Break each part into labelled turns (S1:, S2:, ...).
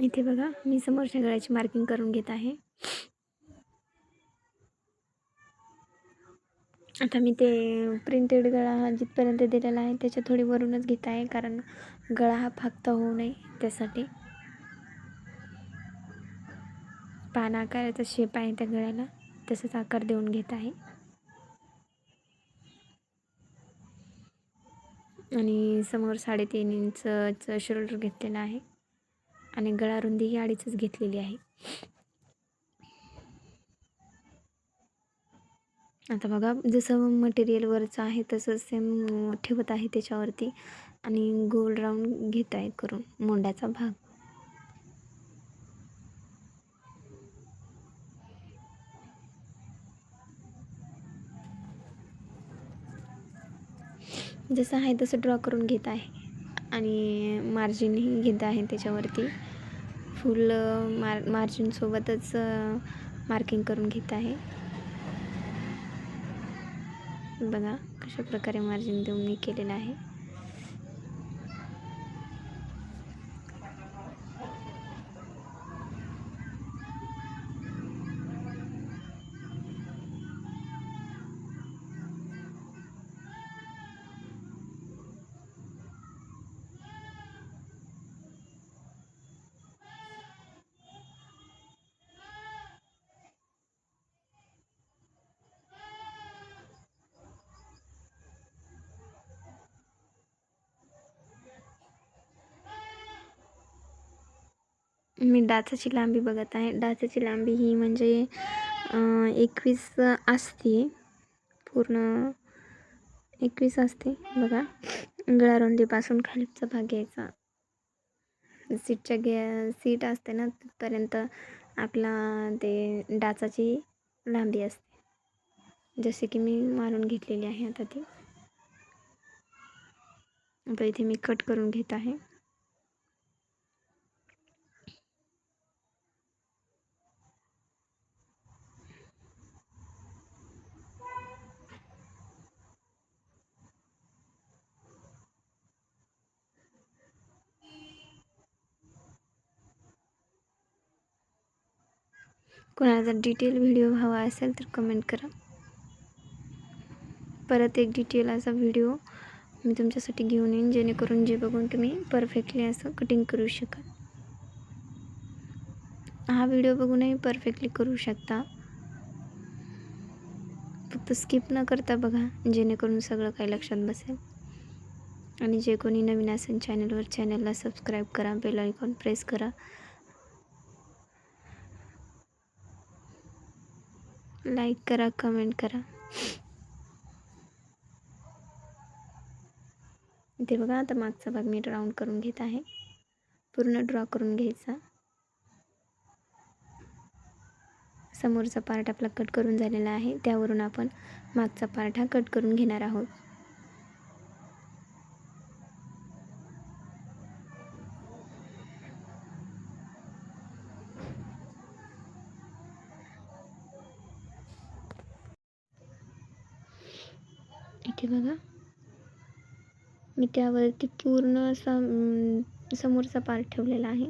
S1: इथे बघा मी समोरच्या गळ्याची मार्किंग करून घेत आहे. आता मी ते प्रिंटेड गळा हा जिथपर्यंत दिलेला आहे त्याच्या थोडी वरूनच घेत आहे कारण गळा हा फाकता होऊ नये त्यासाठी. पान आकाराचा शेप आहे त्या गळ्याला तसंच आकार देऊन घेत आहे. आणि समोर साडेतीन इंचचं शोल्डर घेतलेलं आहे. आणि गळा रुंदी ही अडीचच घेतलेली आहे. आता बघा जसं मटेरियलवरचं आहे तसंच सेम ठेवत आहे त्याच्यावरती आणि गोल राऊंड घेत आहे करून मोंड्याचा भाग. जसं आहे तसं ड्रॉ करून घेत आहे. आणि मार्जिनही घेत आहे त्याच्यावरती. फुल मार मार्जिनसोबतच मार्किंग करून घेत आहे. बघा कशा प्रकारे मार्जिन देऊन मी केलेलं आहे. मी डाचाची लांबी बघत आहे. डाचाची लांबी ही म्हणजे एकवीस असते. पूर्ण एकवीस असते बघा. गळारुंदीपासून खालीचा भाग घ्यायचा. सीटच्या घ्या सीट असते ना तिथपर्यंत आपला ते डाचाची लांबी असते. जसे की मी मारून घेतलेली आहे आता ती. आता इथे मी कट करून घेत आहे. कोणाला जर डिटेल व्हिडिओ हवा असेल तर कमेंट करा. परत एक डिटेल असा व्हिडिओ मी तुमच्यासाठी घेऊन येईन जेणेकरून जे बघून तुम्ही परफेक्टली असं कटिंग करू शकाल. हा व्हिडिओ बघूनही परफेक्टली करू शकता. फक्त स्किप न करता बघा जेणेकरून सगळं काही लक्षात बसेल. आणि जे कोणी नवीन असेल चॅनलवर चॅनलला सबस्क्राईब करा बेल आयकॉन प्रेस करा. लाईक करा कमेंट करा. इथे बघा आता मागचा भाग मी राऊंड करून घेत आहे. पूर्ण ड्रॉ करून घ्यायचा. समोरचा पार्ट आपला कट करून झालेला आहे. त्यावरून आपण मागचा पार्ट हा कट करून घेणार आहोत. इथे बघा. मी त्यावरती पूर्ण असा समोरचा पार्ट ठेवलेला आहे.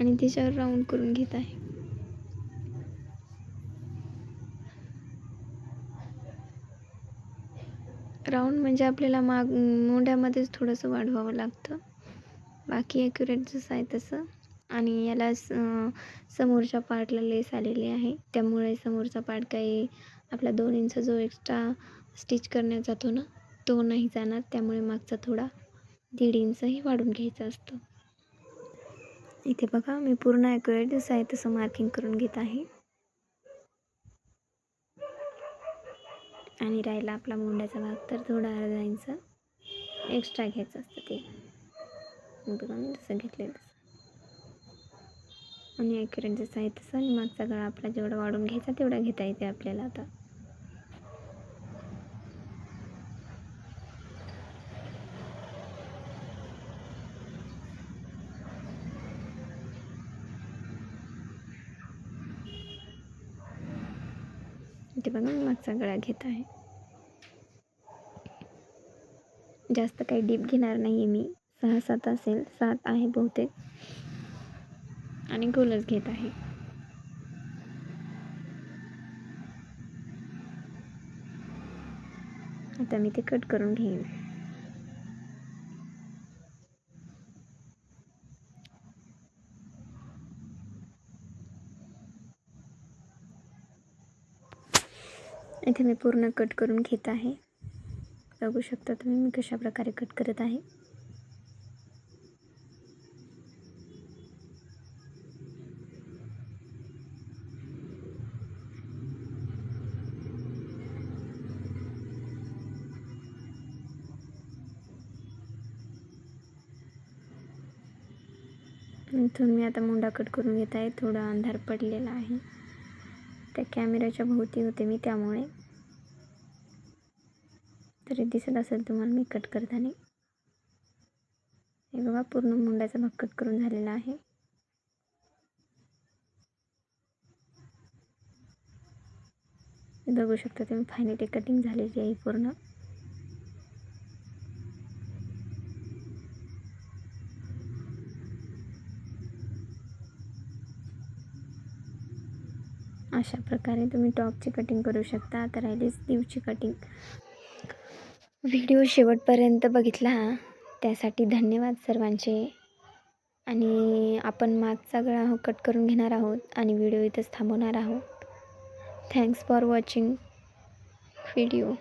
S1: आणि त्याच्यावर राऊंड करून घेत आहे. राऊंड म्हणजे आपल्याला माग मोंड्यामध्येच थोडंसं वाढवावं लागतं. बाकी ॲक्युरेट जसं आहे तसं. आणि याला समोरच्या पार्टला लेस आलेली आहे. त्यामुळे समोरचा पार्ट काही आपला दोन इंच जो एक्स्ट्रा स्टिच करण्यात जातो ना तो नाही जाणार. त्यामुळे मागचा थोडा दीड इंचही वाढून घ्यायचा असतो. इथे बघा मी पूर्ण ॲक्युरेट जसं आहे तसं मार्किंग करून घेत आहे. आणि राहिला आपला मुंड्याचा भाग तर थोडा अर्धा इंच एक्स्ट्रा घ्यायचं असतं ते. बघा मी तसं. घेतलेलं आणि ॲक्युरेट जसं आहे तसं आणि मागचा गळा आपला जेवढा वाढून घ्यायचा तेवढा घेता येते आपल्याला आता. इथे बघा मी मागचा गळा घेत आहे. जास्त काही डीप घेणार नाही आहे मी. सहा सात असेल सात आहे बहुतेक. आणि गोलच घेत आहे. आता मी ते कट करून घेईन. इथे मी पूर्ण कट करून घेत आहे. बघू शकता तुम्ही मी कशा प्रकारे कट करत आहे. इथून मी आता मुंडा कट करून घेत आहे. थोडा अंधार पडलेला आहे. त्या कॅमेऱ्याच्या भोवती होते मी त्यामुळे. तरी दिसत असेल तुम्हाला मी कट करताना. हे बघा पूर्ण मुंड्याचा भाग कट करून झालेला आहे. बघू शकता तुम्ही फायनली कटिंग झालेली आहे पूर्ण. अशा प्रकारे तुम्ही टॉपची कटिंग करू शकता. आता राहिली स्लीवची कटिंग व्हिडिओ शेवटपर्यंत बघितला. त्यासाठी धन्यवाद सर्वांचे. आणि आपण मागचा गळा हो कट करून घेणार आहोत आणि व्हिडिओ इथंच थांबवणार आहोत. Thanks for watching video